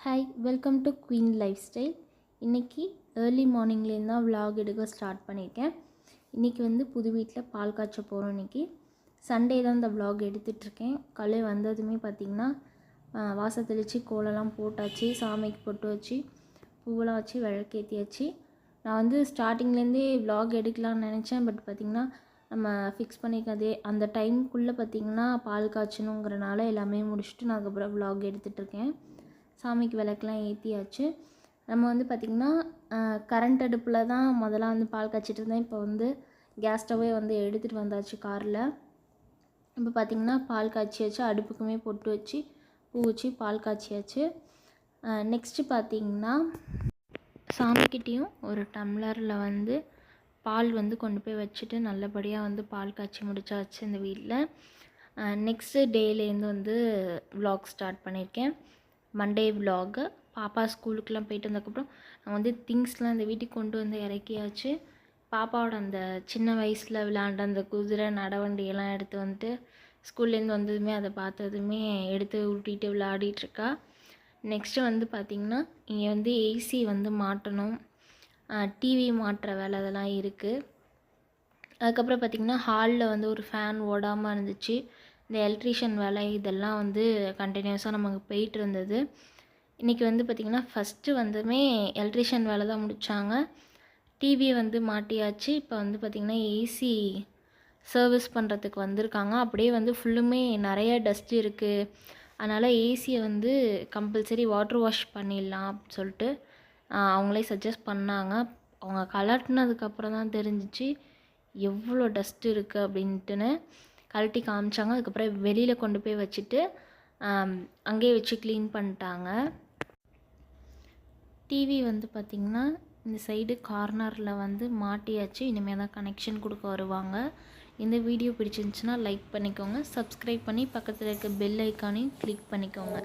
Hi welcome to Queen Lifestyle இன்றைக்கி early மார்னிங்லேருந்து தான் விலாக் எடுக்க ஸ்டார்ட் பண்ணியிருக்கேன். இன்றைக்கி வந்து புது வீட்டில் பால் காய்ச்ச போகிறோம் இன்றைக்கி சண்டே தான் இந்த விலாக் எடுத்துகிட்ருக்கேன் காலையில் வந்ததுமே பார்த்திங்கன்னா வாசல் தெளித்து கோலம்லாம் போட்டாச்சு சாமிக்கு பொட்டு வச்சு பூவெல்லாம் வச்சு விளக்கேற்றியாச்சு நான் வந்து ஸ்டார்டிங்லேருந்தே விலாக் எடுக்கலாம்னு நினச்சேன். பட் பார்த்திங்கன்னா நம்ம ஃபிக்ஸ் பண்ணிக்காதே அந்த டைம்குள்ளே பார்த்திங்கன்னா பால் காய்ச்சணுங்கிறனால எல்லாமே முடிச்சுட்டு நான் அதுக்கப்புறம் விலாக் எடுத்துகிட்ருக்கேன் சாமிக்கு விளக்கெலாம் ஏற்றியாச்சு நம்ம வந்து பார்த்திங்கன்னா கரண்ட் அடுப்பில் தான் முதல்ல வந்து பால் காய்ச்சிட்டு இருந்தேன். இப்போ வந்து கேஸ் ஸ்டவ்வே வந்து எடுத்துகிட்டு வந்தாச்சு காரில். இப்போ பார்த்திங்கன்னா பால் காய்ச்சியாச்சு அடுப்புக்குமே பொட்டு வச்சு பூ வச்சு பால் காய்ச்சியாச்சு. நெக்ஸ்ட்டு பார்த்திங்கன்னா சாமிக்கிட்டேயும் ஒரு டம்ளரில் வந்து பால் வந்து கொண்டு போய் வச்சுட்டு நல்லபடியாக வந்து பால் காய்ச்சி முடிச்சாச்சு இந்த வீட்டில் நெக்ஸ்ட்டு டேலேருந்து வந்து வ்ளாக் ஸ்டார்ட் பண்ணியிருக்கேன் மண்டே விலாகு பாப்பா ஸ்கூலுக்குலாம் போயிட்டு வந்ததுக்கப்புறம் நான் வந்து திங்ஸ்லாம் இந்த வீட்டுக்கு கொண்டு வந்து இறக்கியாச்சு. பாப்பாவோட அந்த சின்ன வயசில் விளாண்ட அந்த குதிரை நடவண்டியெல்லாம் எடுத்து வந்துட்டு ஸ்கூல்லேருந்து வந்ததுமே அதை பார்த்ததுமே எடுத்து உருட்டிட்டு விளையாடிட்டுருக்கா நெக்ஸ்ட்டு வந்து பார்த்திங்கன்னா இங்கே வந்து ஏசி வந்து மாட்டணும். டிவி மாட்டுற வேலை அதெல்லாம் இருக்குது அதுக்கப்புறம் பார்த்திங்கன்னா ஹாலில் வந்து ஒரு ஃபேன் ஓடாமல் இருந்துச்சு. இந்த எலக்ட்ரீஷியன் வேலை இதெல்லாம் வந்து கண்டினியூஸாக நமக்கு போயிட்டு இருந்தது இன்றைக்கி வந்து பார்த்திங்கன்னா ஃபஸ்ட்டு வந்துமே எலக்ட்ரீஷியன் வேலை தான் முடித்தாங்க டிவி வந்து மாட்டியாச்சு. இப்போ வந்து பார்த்திங்கன்னா ஏசி சர்வீஸ் பண்ணுறதுக்கு வந்திருக்காங்க. அப்படியே வந்து ஃபுல்லுமே நிறைய டஸ்ட் இருக்குது அதனால் ஏசியை வந்து கம்பல்சரி வாட்டர் வாஷ் பண்ணிடலாம் அப்படின்னு சொல்லிட்டு அவங்களே சஜஸ்ட் பண்ணாங்க. அவங்க கலட்டினதுக்கப்புறம் தான் தெரிஞ்சிச்சு. எவ்வளோ டஸ்ட் இருக்குது அப்படின்ட்டுன்னு. கழட்டி காமிச்சாங்க. அதுக்கப்புறம் வெளியில் கொண்டு போய் வச்சுட்டு அங்கேயே வச்சு க்ளீன் பண்ணிட்டாங்க. டிவி வந்து பார்த்திங்கன்னா இந்த சைடு கார்னரில் வந்து மாட்டியாச்சு. இனிமேல் தான் கனெக்ஷன் கொடுக்க வருவாங்க. இந்த வீடியோ பிடிச்சிருந்துச்சுன்னா லைக் பண்ணிக்கோங்க. சப்ஸ்கிரைப் பண்ணி பக்கத்தில் இருக்க பெல் ஐக்கானையும் கிளிக் பண்ணிக்கோங்க.